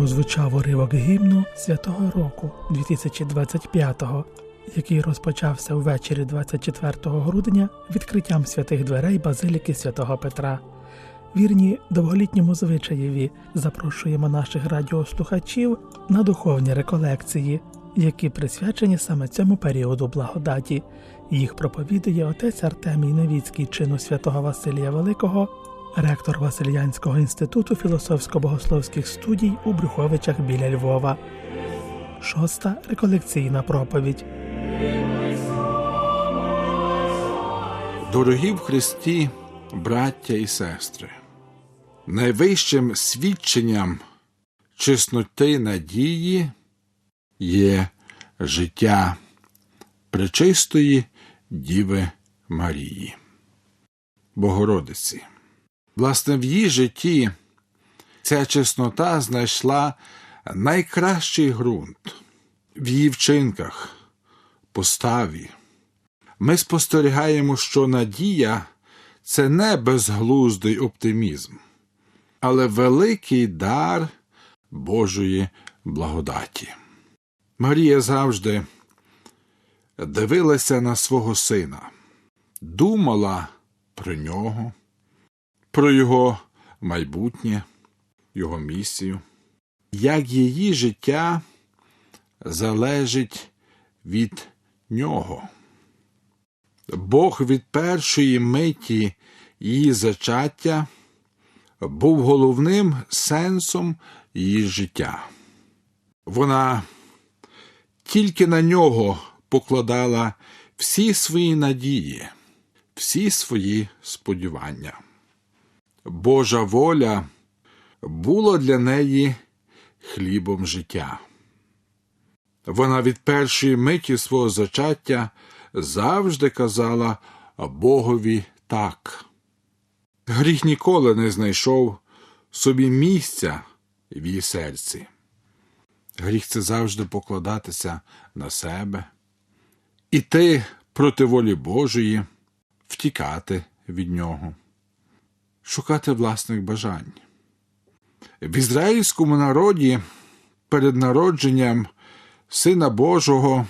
прозвучав уривок гімну святого року 2025-го, який розпочався ввечері 24 грудня відкриттям святих дверей Базиліки святого Петра. Вірні довголітньому звичаєві запрошуємо наших радіослухачів на духовні реколекції, які присвячені саме цьому періоду благодаті. Їх проповідує отець Артемій Невіцький чину святого Василія Великого, ректор Васильянського інституту філософсько-богословських студій у Брюховичах біля Львова. Шоста реколекційна проповідь. Дорогі в Христі, браття і сестри, найвищим свідченням чесноти надії є життя пречистої Діви Марії, Богородиці. Власне, в її житті ця чеснота знайшла найкращий ґрунт в її вчинках, поставі. Ми спостерігаємо, що надія це не безглуздий оптимізм, але великий дар Божої благодаті. Марія завжди дивилася на свого сина, думала про нього, про його майбутнє, його місію, як її життя залежить від нього. Бог від першої миті її зачаття був головним сенсом її життя. Вона тільки на нього покладала всі свої надії, всі свої сподівання. Божа воля була для неї хлібом життя. Вона від першої миті свого зачаття завжди казала Богові так. Гріх ніколи не знайшов собі місця в її серці. Гріх це завжди покладатися на себе, іти проти волі Божої, втікати від нього, шукати власних бажань. В ізраїльському народі перед народженням Сина Божого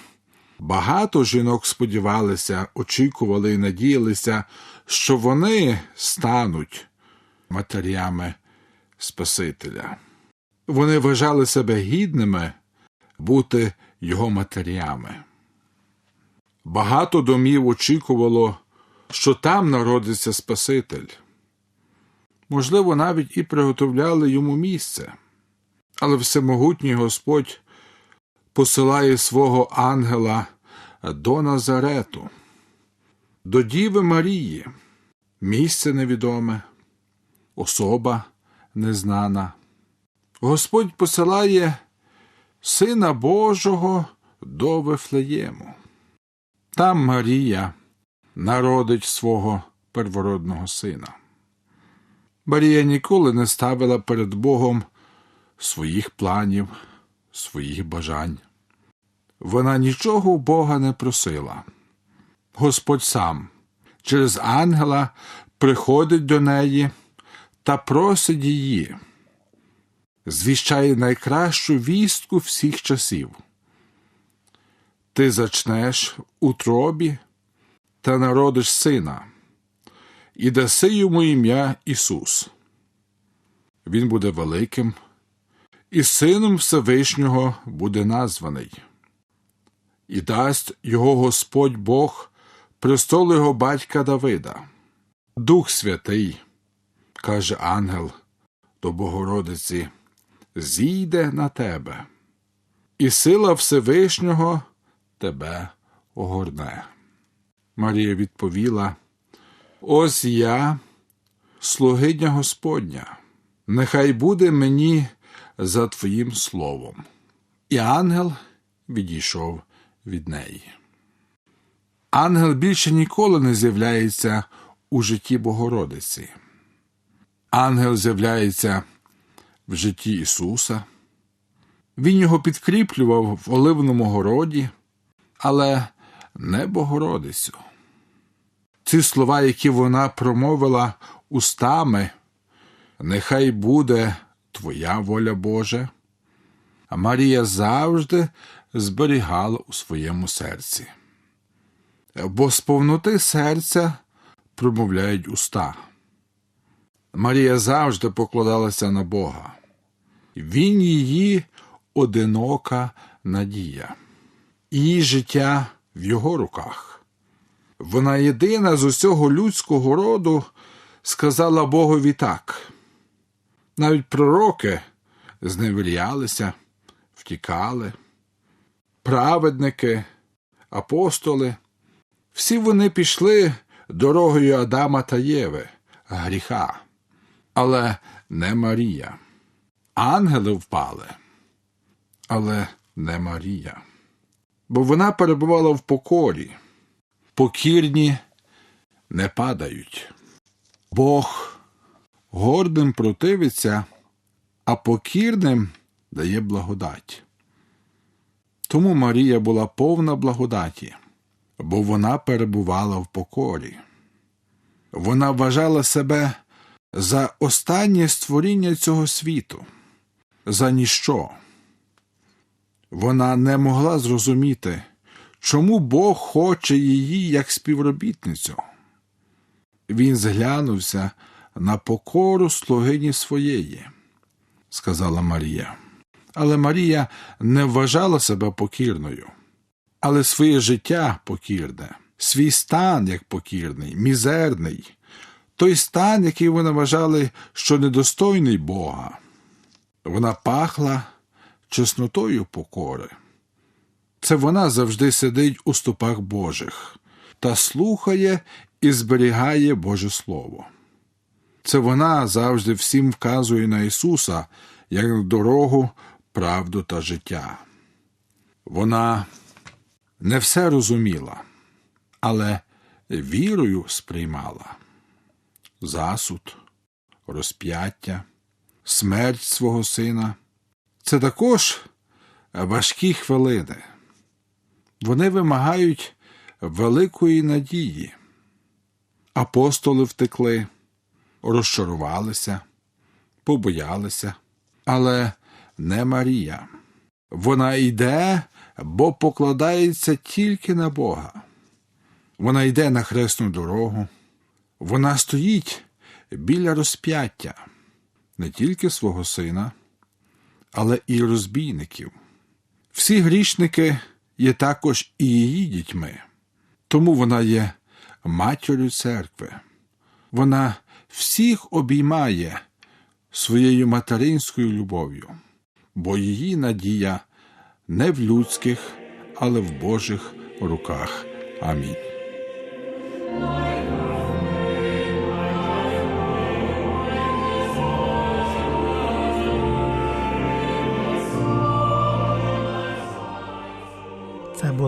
багато жінок сподівалися, очікували і надіялися, що вони стануть матерями Спасителя. Вони вважали себе гідними бути його матерями. Багато домів очікувало, що там народиться Спаситель. Можливо, навіть і приготовляли йому місце, але всемогутній Господь посилає свого ангела до Назарету, до Діви Марії, місце невідоме, особа незнана. Господь посилає Сина Божого до Вифлеєму. Там Марія народить свого первородного сина. Марія ніколи не ставила перед Богом своїх планів, своїх бажань. Вона нічого у Бога не просила. Господь сам через ангела приходить до неї та просить її, звіщає найкращу вістку всіх часів. Ти зачнеш у тробі та народиш сина, і даси йому ім'я Ісус. Він буде великим, і сином Всевишнього буде названий, і дасть його Господь Бог престол його батька Давида. Дух Святий, каже ангел до Богородиці, зійде на тебе, і сила Всевишнього тебе огорне. Марія відповіла: Ось я, слугиня Господня, нехай буде мені за твоїм словом. І ангел відійшов від неї. Ангел більше ніколи не з'являється у житті Богородиці. Ангел з'являється в житті Ісуса. Він його підкріплював в Оливному городі, але не Богородицю. Ці слова, які вона промовила устами, нехай буде Твоя воля Боже, Марія завжди зберігала у своєму серці. Бо з повноти серця промовляють уста. Марія завжди покладалася на Бога. Він її одинока надія, її життя в його руках. Вона єдина з усього людського роду сказала Богові так. Навіть пророки зневірялися, втікали, праведники, апостоли. Всі вони пішли дорогою Адама та Єви, гріха, але не Марія. Ангели впали, але не Марія. Бо вона перебувала в покорі. Покірні не падають. Бог гордим противиться, а покірним дає благодать. Тому Марія була повна благодаті, бо вона перебувала в покорі. Вона вважала себе за останнє створіння цього світу, за ніщо. Вона не могла зрозуміти, чому Бог хоче її як співробітницю. Він зглянувся на покору слугині своєї, сказала Марія. Але Марія не вважала себе покірною, але своє життя покірне, свій стан як покірний, мізерний, той стан, який вона вважали, що недостойний Бога. Вона пахла чеснотою покори. Це вона завжди сидить у стопах Божих та слухає і зберігає Боже Слово. Це вона завжди всім вказує на Ісуса як дорогу, правду та життя. Вона не все розуміла, але вірою сприймала засуд, розп'яття, смерть свого сина. Це також важкі хвилини. Вони вимагають великої надії. Апостоли втекли, розчарувалися, побоялися, але не Марія. Вона йде, бо покладається тільки на Бога. Вона йде на хресну дорогу. Вона стоїть біля розп'яття не тільки свого сина, але і розбійників. Всі грішники є також і її дітьми, тому вона є матір'ю церкви. Вона всіх обіймає своєю материнською любов'ю, бо її надія не в людських, але в Божих руках. Амінь.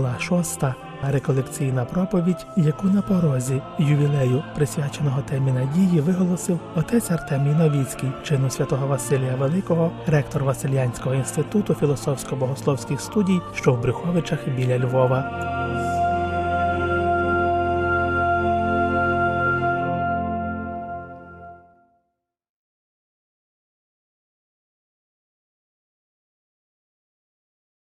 Була шоста реколекційна проповідь, яку на порозі ювілею, присвяченого темі надії, виголосив отець Артемій Новіцький, чину святого Василія Великого, ректор Василянського інституту філософсько-богословських студій, що в Брюховичах біля Львова.